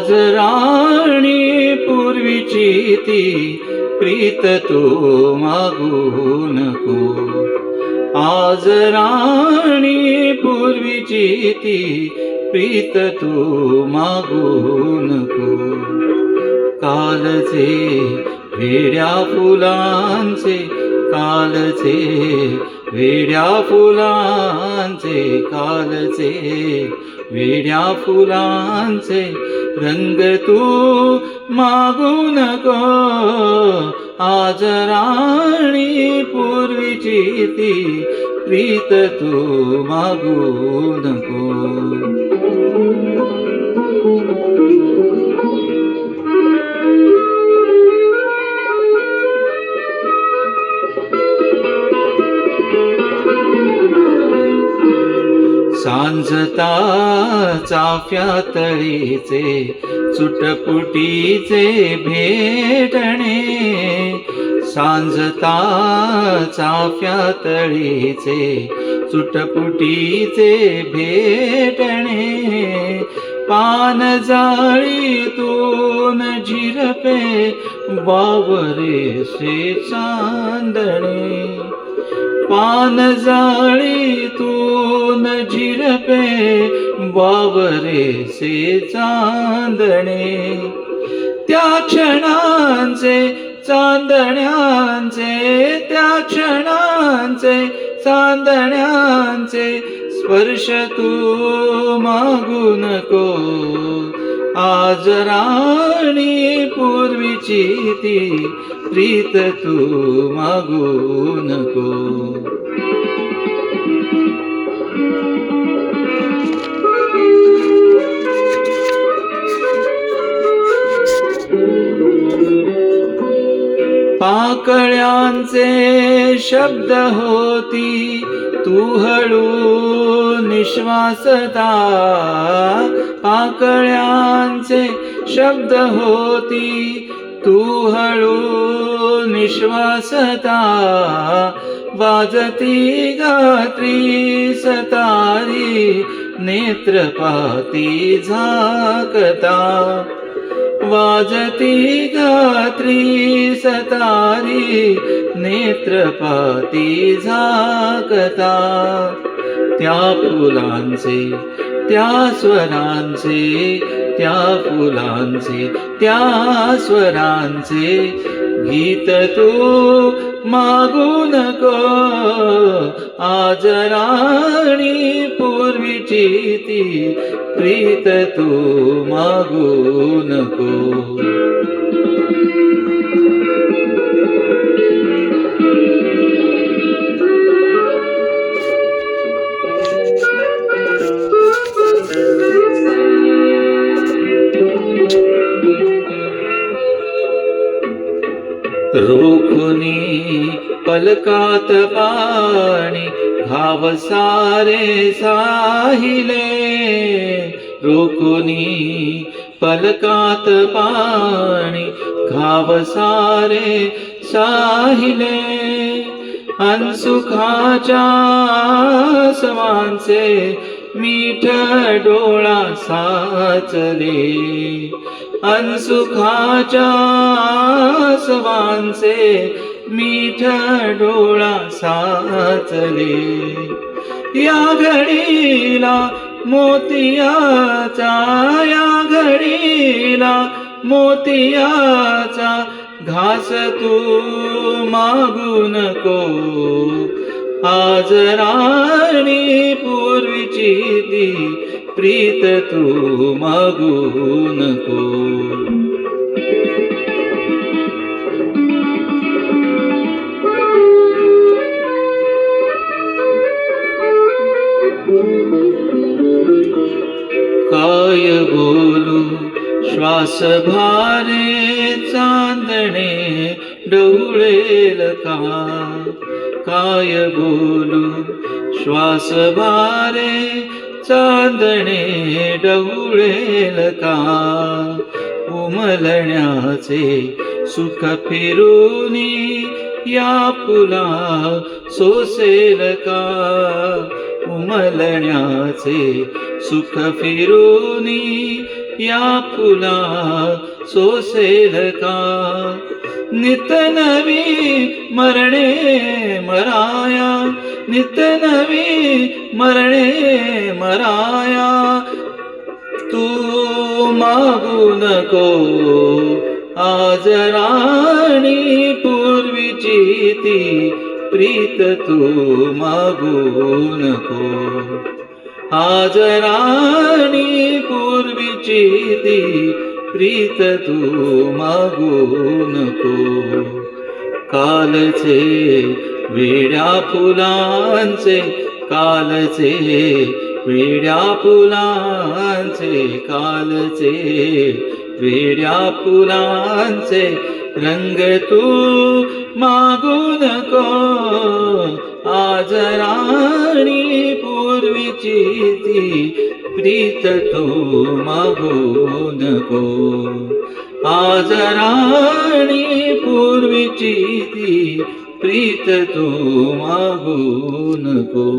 राणी पूर्वीची ती प्रीत तू मागू नको आज राणी पूर्वीची ती प्रीत तू मागू नको कालचे वेड्या फुलांचे कालचे वेड्या फुलांचे कालचे वेड्या फुलांचे रङ्गगो नको आजराणि पूर्विचिति प्रीततु मागुनको सांजता चाफ्या तळीचे चुटपुटीचे भेटणे. सांजता चाफ्या तळीचे चुटपुटीचे भेटणे. पान जाळीतून झिरपे बावरे से चांदणे. पान जाळीतून झिरपे वावरेसे चांदणे. त्या क्षणांचे चांदण्यांचे त्या क्षणांचे चांदण्यांचे स्पर्श तू मागू नको. आज राणी पूर्वीची ती प्रीत तू मागू नको पाकळ्यांचे शब्द होती तू हळू निश्वासता. पाकळ्यांचे शब्द होती तू हळू निश्वासता वाजती गात्री सतारी नेत्रपाती झाकता. वाजती गात्री सतारी नेत्रपाती झाकता. त्या फुलांचे त्या स्वरांचे त्या फुलांचे त्या स्वरांचे गीत तू मागू नको. आज राणी पूर्वीची ती प्रीत तू मागू नको. रोखुनी पलकात पाणी घाव सारे साहिले. रोकुनी पलकात पाणी घाव सारे साहिले. अनसुखाच्या समानसे मीठ डोळा साचले. अनसुखाच्या स्वांचे मीठ डोळा साचले. या घडीला मोतियाचा या घडीला मोतियाचा घास तू मागू नको. आज राणी पूर्वीची प्रीत तू मागू नको काय बोलू? श्वास भारे डोळेल का? काय बोलू? श्वास भारे चांदणे डवळेल का? उमलण्याचे सुख फिरूनी या फुला सोसेल का? उमलण्याचे सुख फिरूनी या फुला सोसेल का? नित नवी मरणे मराया नित नवी मरणे मराया. तू मागू नको आज राणी पूर्वीची ती प्रीत तू मागू नको. आज राणी पूर्वीची ती प्रीत तू मागू नको कालचे वेड्या फुलांचे कालचे वेड्या फुलांचे कालचे वेड्या फुलांचे रंग तू मागू नको आज राणी पूर्वीची ती प्रीत तू मागू नको आज राणी पूर्वीची ती प्रीत तू मागू नको